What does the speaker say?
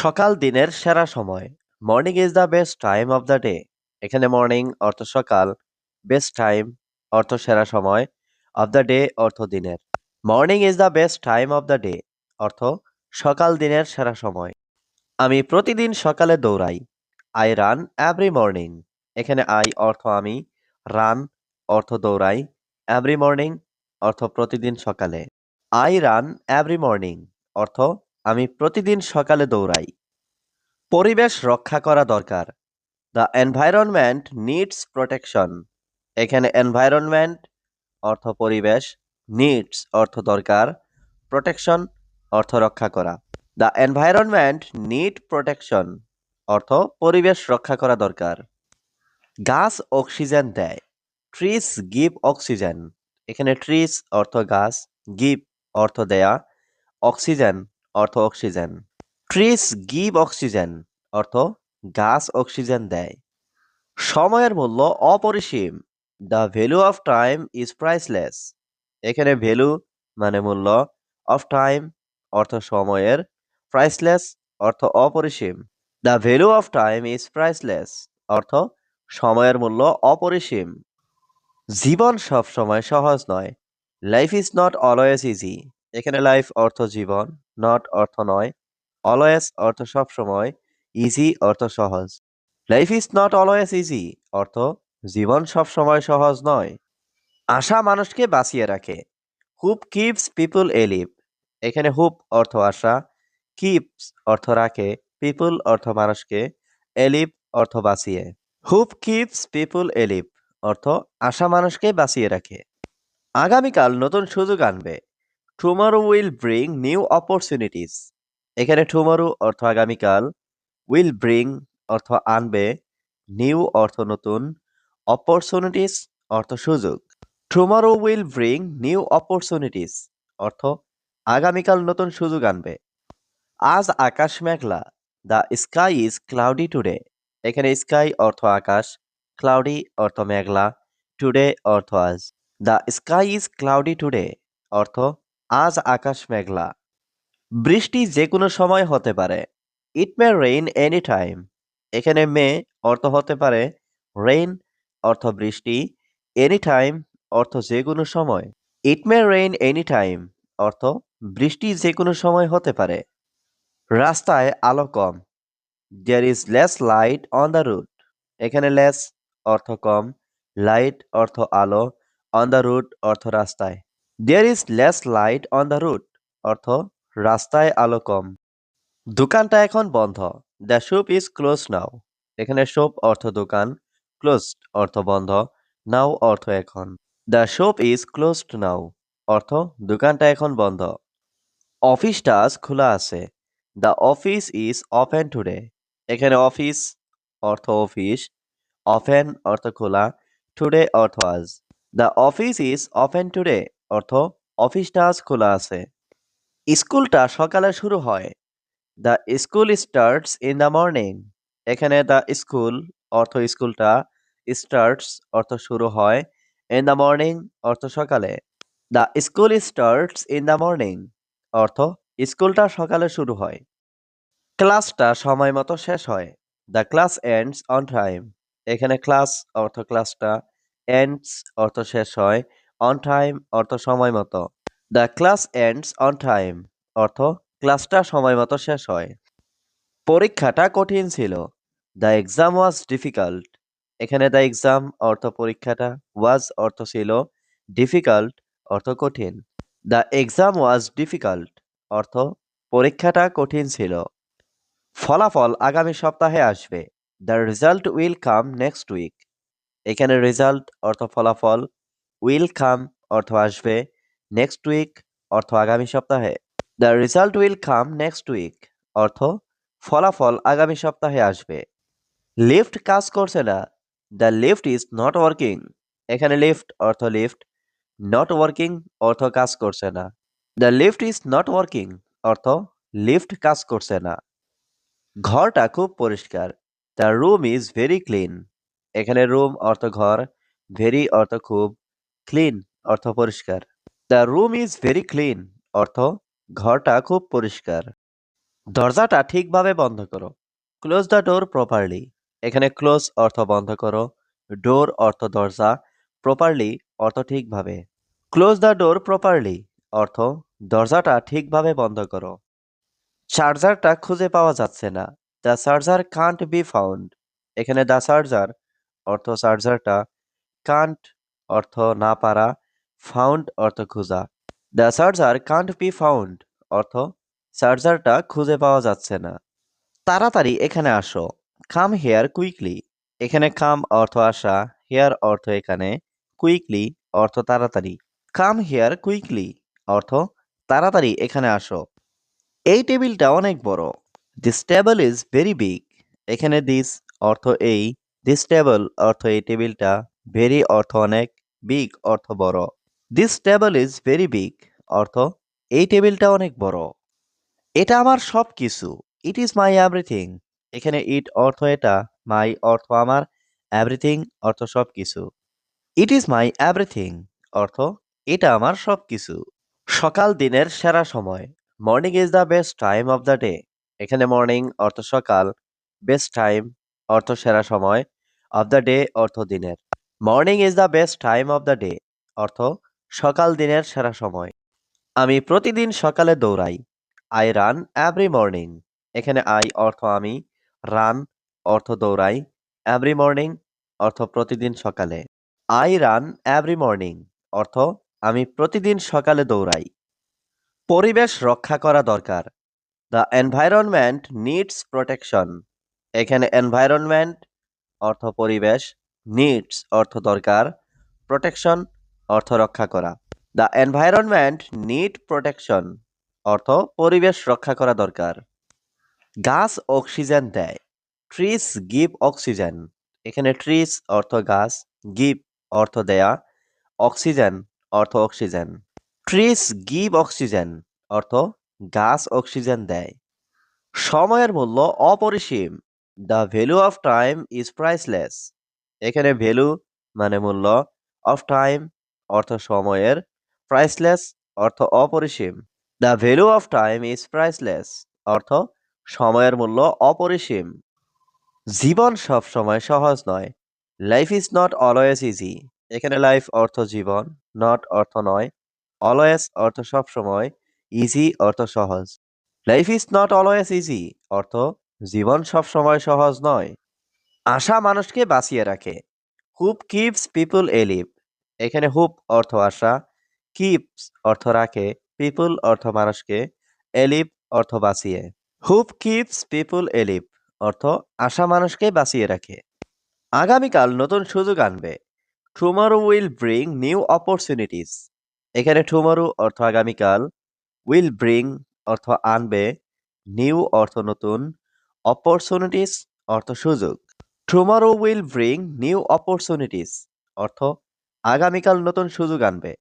সকাল দিনের সেরা সময়। Morning is the best time of the day এখানে মর্নিং অর্থ সকাল বেস্ট টাইম অর্থ সেরা সময় অফ দ্য ডে অর্থ দিনের। Morning is the best time of the day অর্থ সকাল দিনের সেরা সময়। আমি প্রতিদিন সকালে দৌড়াই। আই রান এভরি মর্নিং এখানে আই অর্থ আমি রান অর্থ দৌড়াই এভরি মর্নিং অর্থ প্রতিদিন সকালে। আই রান এভরি মর্নিং অর্থ আমি প্রতিদিন সকালে দৌড়াই। পরিবেশ রক্ষা করা দরকার। দ্য এনভায়রনমেন্ট নিডস প্রোটেকশন এখানে এনভায়রনমেন্ট অর্থ পরিবেশ নিডস অর্থ দরকার প্রোটেকশন অর্থ রক্ষা করা। দ্য এনভায়রনমেন্ট নিড প্রোটেকশন অর্থ পরিবেশ রক্ষা করা দরকার। গাছ অক্সিজেন দেয়। ট্রিস গিভ অক্সিজেন এখানে ট্রিস অর্থ গাছ গিভ অর্থ দেয়া। অক্সিজেন অর্থ অক্সিজেন। ট্রিস গিভ অক্সিজেন, অর্থ গাছ অক্সিজেন দেয়। সময়ের মূল্য অপরিসীম। The value of time is priceless. এখানে ভ্যালু মানে মূল্য অফ টাইম, অর্থ সময়ের। প্রাইসলেস, অর্থ অপরিসীম। The value of time is priceless, অর্থ সময়ের মূল্য অপরিসীম। জীবন সব সময় সহজ নয়। Life is not always easy. এখানে লাইফ অর্থ জীবন নট অর্থ নয়। অলওয়েজ অর্থ সব সময় ইজি অর্থ সহজ। Life is not always easy অর্থ জীবন সব সময় সহজ নয়। আশা মানুষকে বাঁচিয়ে রাখে। হুপ কিপস পিপুল এলিভ এখানে হুপ অর্থ আশা কিপস অর্থ রাখে পিপুল অর্থ মানুষকে এলিভ অর্থ বাঁচিয়ে। হুপ কিপস পিপুল এলিভ অর্থ আশা মানুষকে বাঁচিয়ে রাখে। আগামীকাল নতুন সুযোগ আনবে। Tomorrow will bring new opportunities এখানে টুমারো অর্থ আগামীকাল উইল ব্রিং অর্থ আনবে নিউ অর্থ নতুন অপরচুনিটিস অর্থ সুযোগ। Tomorrow will bring new opportunities অর্থ আগামীকাল নতুন সুযোগ আনবে। আজ আকাশ মেঘলা the sky is cloudy today এখানে স্কাই অর্থ আকাশ ক্লাউডি অর্থ মেঘলা টুডে অর্থ আজ। The sky is cloudy today অর্থ আজ আকাশ মেঘলা। বৃষ্টি যে কোনো সময় হতে পারে। It may rain any time এখানে মে অর্থ হতে পারে রেইন অর্থ বৃষ্টি। এনি টাইম অর্থ যে কোনো সময়। It may rain any time অর্থ বৃষ্টি যে কোনো সময় হতে পারে। রাস্তায় আলো কম। There is less light on the route এখানে লেস অর্থ কম। লাইট অর্থ আলো। অন দ্য রুট অর্থ রাস্তায়। There is less light on the route অর্থ রাস্তায় আলো কম। দোকানটা এখন বন্ধ। The shop is close now এখানে শপ অর্থ দোকান ক্লোজড অর্থ বন্ধ। নাও অর্থ এখন। The shop is closed now অর্থ দোকানটা এখন বন্ধ। অফিসটা আজ খোলা আছে। The office is open today এখানে অফিস অর্থ অফিস অফেন অর্থ খোলা। টুডে অর্থ আজ। The office is open today অর্থ অফিসটা আজ খোলা আছে। স্কুলটা সকালে শুরু হয়। The school starts in the morning. এখানে দ্য স্কুল অর্থ স্কুলটা স্টার্টস অর্থ শুরু হয় ইন দ্য মর্নিং অর্থ সকালে। The school starts in the morning অর্থ স্কুলটা সকালে শুরু হয়। ক্লাসটা সময় মতো শেষ হয়। The class ends on time. এখানে ক্লাস অর্থ ক্লাসটা এন্ডস অর্থ শেষ হয়। অন টাইম অর্থ সময় মতো। The class ends on time অর্থ ক্লাসটা সময় মতো শেষ হয়। পরীক্ষাটা কঠিন ছিল। দ্য এক্সাম ওয়াজ ডিফিকাল্ট এখানে দ্য এক্সাম অর্থ পরীক্ষাটা ওয়াজ অর্থ ছিল ডিফিকাল্ট অর্থ কঠিন। দ্য এক্সাম ওয়াজ ডিফিকাল্ট অর্থ পরীক্ষাটা কঠিন ছিল। ফলাফল আগামী সপ্তাহে আসবে। The result will come next week এখানে রেজাল্ট অর্থ ফলাফল উইল কাম অর্থ আসবে নেক্সট উইক অর্থ আগামী সপ্তাহে। The result will come next week অর্থ ফলাফল আগামী সপ্তাহে আসবে। লিফট কাজ করছে না। The lift is not working এখানে লিফট অর্থ লিফট নট ওয়ার্কিং অর্থ কাজ করছে না। The lift is not working অর্থ লিফট কাজ করছে না। ঘরটা খুব পরিষ্কার। The room is very clean এখানে রুম অর্থ ঘর ভেরি অর্থ খুব ক্লিন অর্থ পরিষ্কার। The room is very clean অর্থ ঘরটা খুব পরিষ্কার। দরজাটা ঠিকভাবে বন্ধ করো। ক্লোজ দ্য ডোর প্রপারলি এখানে ক্লোজ অর্থ বন্ধ করো। ডোর অর্থ দরজা। প্রপারলি অর্থ ঠিকভাবে। ক্লোজ দ্য ডোর প্রপারলি অর্থ দরজাটা ঠিকভাবে বন্ধ করো। চার্জারটা খুঁজে পাওয়া যাচ্ছে না। The charger can't be found এখানে দ্য চার্জার অর্থ চার্জারটা কান্ট অর্থ না পারা ফাউন্ড অর্থ খোঁজা। The charger can't be found অর্থ চার্জারটা খুঁজে পাওয়া যাচ্ছে না। তাড়াতাড়ি এখানে আসো। কাম হেয়ার কুইকলি এখানে কাম অর্থ আসা হেয়ার অর্থ এখানে কুইকলি অর্থ তাড়াতাড়ি। কাম হেয়ার কুইকলি অর্থ তাড়াতাড়ি এখানে আসো। এই টেবিলটা অনেক বড়। This table is very big এখানে দিস অর্থ এই দিস টেবল অর্থ এই টেবিলটা ভেরি অর্থ অনেক। বিগ অর্থ বড়। This table is very big অর্থ এই টেবিলটা অনেক বড়। এটা আমার সব কিছু ইট ইজ মাই এভরিথিং এখানে ইট অর্থ এটা মাই অর্থ আমার এভরিথিং অর্থ সব কিছু ইট ইজ মাই এভরিথিং অর্থ এটা আমার সব কিছু সকাল দিনের সেরা সময়। Morning is the best time of the day এখানে মর্নিং অর্থ সকাল বেস্ট টাইম অর্থ সেরা সময় অফ দ্য ডে অর্থ দিনের। Morning is the best time of the day অর্থ সকাল দিনের সেরা সময়। আমি প্রতিদিন সকালে দৌড়াই। আই রান এভরি মর্নিং এখানে আই অর্থ আমি রান অর্থ দৌড়াই এভরি মর্নিং অর্থ প্রতিদিন সকালে। আই রান এভরি মর্নিং অর্থ আমি প্রতিদিন সকালে দৌড়াই। পরিবেশ রক্ষা করা দরকার। দ্য এনভায়রনমেন্ট নিডস প্রোটেকশন এখানে এনভায়রনমেন্ট অর্থ পরিবেশ নিডস অর্থ দরকার প্রোটেকশন অর্থ রক্ষা করা। দ্য এনভায়রনমেন্ট নিড প্রোটেকশন অর্থ পরিবেশ রক্ষা করা দরকার। গাছ অক্সিজেন দেয় ট্রিস গিভ অক্সিজেন এখানে ট্রিস অর্থ গাছ গিভ অর্থ দেয়া। অক্সিজেন অর্থ অক্সিজেন ট্রিস গিভ অক্সিজেন অর্থ গাছ অক্সিজেন দেয়। সময়ের মূল্য অপরিসীম। The value of time is priceless এখানে ভ্যালু মানে মূল্য অফ টাইম অর্থ সময়ের প্রাইসলেস অর্থ অপরিসীম। The value of time is priceless অর্থ সময়ের মূল্য অপরিসীম। জীবন সব সময় সহজ নয়। Life is not always easy এখানে লাইফ অর্থ জীবন নট অর্থ নয়। অলওয়েজ অর্থ সব সময় ইজি অর্থ সহজ। Life is not always easy অর্থ জীবন সব সময় সহজ নয়। আশা মানুষকে বাঁচিয়ে রাখে। হুপ কিপস পিপুল এলিভ এখানে হুপ অর্থ আশা, কিপস অর্থ রাখে, পিপুল অর্থ মানুষকে এলিভ অর্থ বাঁচিয়ে। হুপ কিপস পিপুল এলিভ অর্থ আশা মানুষকে বাঁচিয়ে রাখে। আগামীকাল নতুন সুযোগ আনবে। Tomorrow will bring new opportunities. এখানে টুমরো অর্থ আগামীকাল, উইল ব্রিং অর্থ আনবে, নিউ অর্থ নতুন, অপরচুনিটিস অর্থ সুযোগ। Tomorrow will bring new opportunities অর্থ আগামীকাল নতুন সুযোগ আনবে।